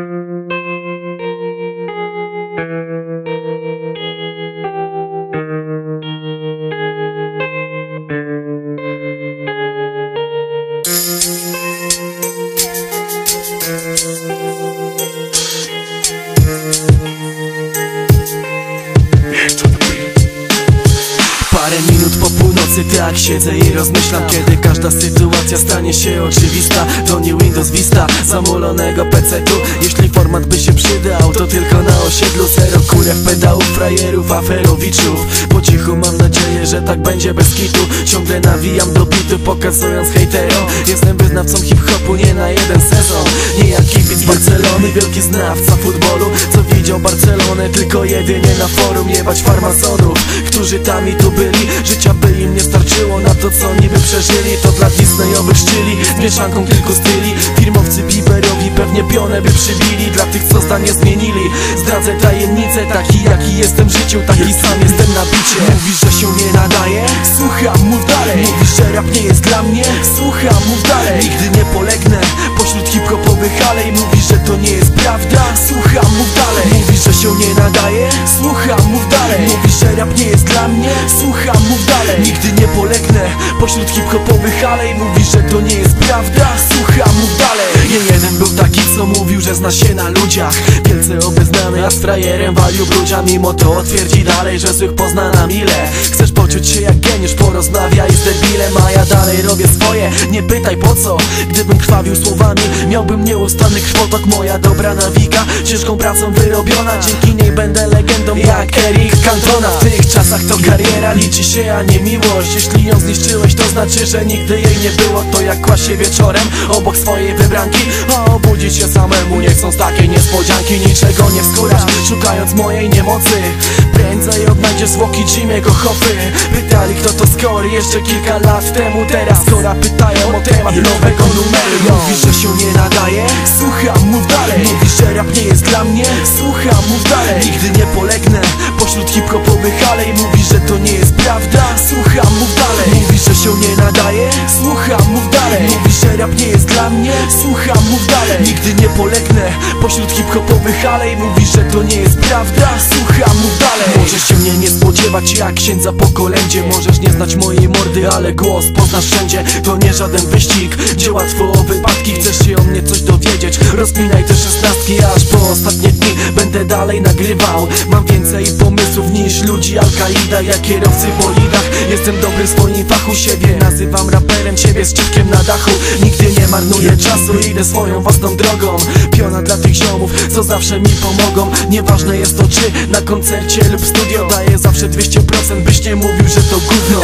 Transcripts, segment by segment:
Thank you. Tak siedzę i rozmyślam Kiedy każda sytuacja stanie się oczywista. To nie Windows Vista zamolonego PC-tu Jeśli format by się przydał to tylko na osiedlu. Zero kurew, pedałów, frajerów, aferowiczów. Po cichu mam nadzieję, że tak będzie bez kitu. Ciągle nawijam do bitu pokazując hejterom. Jestem wyznawcą hip-hopu nie na jeden sezon. Nie jak kibic Barcelony, wielki znawca futbolu. Co widział Barcelonę tylko jedynie na forum Jebać farmazonów, którzy tam i tu byli. Życia by im nie starczyło na to co niby przeżyli To dla Disneyowych szczyli, mieszanką kilku styli. Firmowcy Bieberowi pewnie pionę by przybili Dla tych co zdanie zmienili. Zdradzę tajemnicę, taki jaki jestem w życiu Taki sam jestem na bicie. Mówisz, że się nie nadaje? Słucham, mów dalej. Mówisz, że rap nie jest dla mnie? Słucham, mów dalej. Nigdy nie polegnę pośród hip-hopowych alej Mówisz, że to nie jest prawda? Słucham, mów dalej Mówisz, że się nie nadaje? Słucham, mów dalej Mówisz, że rap nie jest dla mnie? Słucham, mów dalej Nigdy nie polegnę pośród hip-hopowych alej Mówisz, że to nie jest prawda? Słucham, mów dalej Nie jeden był taki, co mówił, że zna się na ludziach Wielce obeznany, a z frajerem walił brudzia Mimo to twierdzi dalej, że złych pozna nam ile Chcesz poczuć się jak geniusz, porozmawiaj z debilem A ja dalej robię swoje, nie pytaj po co? Gdybym krwawił słowami, miałbym nieustanny krwotok. Moja dobra nawika, ciężką pracą wyrobiona. Dzięki niej będę legendą jak Eric Cantona. W tych czasach to kariera liczy się, a nie miłość. Jeśli ją zniszczyłeś, to znaczy, że nigdy jej nie było. To jak kłaść się wieczorem obok swojej wybranki A obudzić się samemu, nie chcąc takiej niespodzianki. Niczego nie wskórasz, szukając mojej niemocy. Prędzej odnajdziesz zwłoki Jimmy'ego Hoffy Pytali kto to skory jeszcze kilka lat temu Teraz skora pytają o temat nowego numeru. Mówisz, że się nie nadaje? Słucham, mów dalej. Mówisz, że rap nie jest dla mnie? Słucham, mów dalej. Nigdy nie polegnę. Pośród hip-hopowych alej. Mówisz, że się nie nadaje? Słucham, mów dalej. Mówisz, że rap nie jest dla mnie? Słucham, mów dalej. Nigdy nie polegnę pośród hip-hopowych alej. Mówisz, że to nie jest prawda? Słucham, mów dalej. Możesz się mnie nie spodziewać jak księdza po kolędzie. Możesz nie znać mojej mordy, ale głos poznasz wszędzie. To nie żaden wyścig, gdzie łatwo o wypadki? Chcesz się o mnie coś dowiedzieć, rozpinaj te szesnastki Aż po ostatnie dni będę dalej nagrywał. Mam więcej pomysłów niż ludzi Al-Kaida Jak kierowcy w bolidach, jestem dobry w swoim fachu Siebie nazywam raperem, ciebie z czipkiem na dachu. Nigdy nie marnuję czasu, idę swoją własną drogą. Piona dla tych ziomów, co zawsze mi pomogą. Nieważne jest to czy na koncercie lub studio Daję zawsze 200% byś nie mówił, że to gówno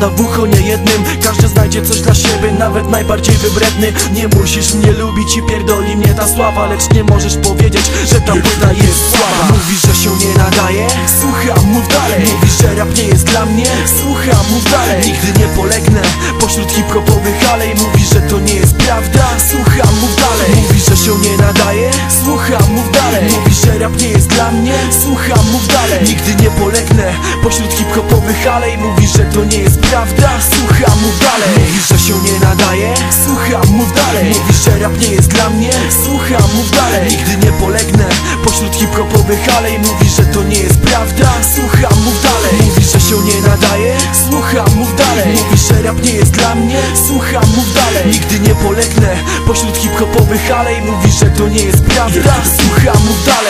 Wpada w ucho nie jednym Każdy znajdzie coś dla siebie, nawet najbardziej wybredny Nie musisz mnie lubić i pierdoli mnie ta sława Lecz nie możesz powiedzieć, że ta płyta jest słaba Mówisz, że się nie nadaje? Słucham, mów dalej Mówisz, że rap nie jest dla mnie? Słucham, mów dalej Nigdy nie polegnę pośród hip-hopowych alej Mówisz, że to nie jest prawda? Słucham, mów dalej Mówisz, że się nie nadaje? Słucham, mów dalej Mówisz, że rap nie jest dla mnie? Słucham, mów dalej Nigdy nie polegnę pośród hip-hopowych alej Mówisz, że to nie jest prawda? Słucham, mów dalej Mówisz, że się nie nadaje? Słucham, mów dalej Mówisz, że rap nie jest dla mnie? Słucham, mów dalej Nigdy nie polegnę pośród hip-hopowych alej Mówisz, że to nie jest prawda? Słucham, mów dalej Mówisz, że się nie nadaje? Słucham, mów dalej Mówisz, że rap nie jest dla mnie? Słucham, mów dalej Nigdy nie polegnę pośród hip-hopowych alej Mówisz, że to nie jest prawda? Słucham, mów dalej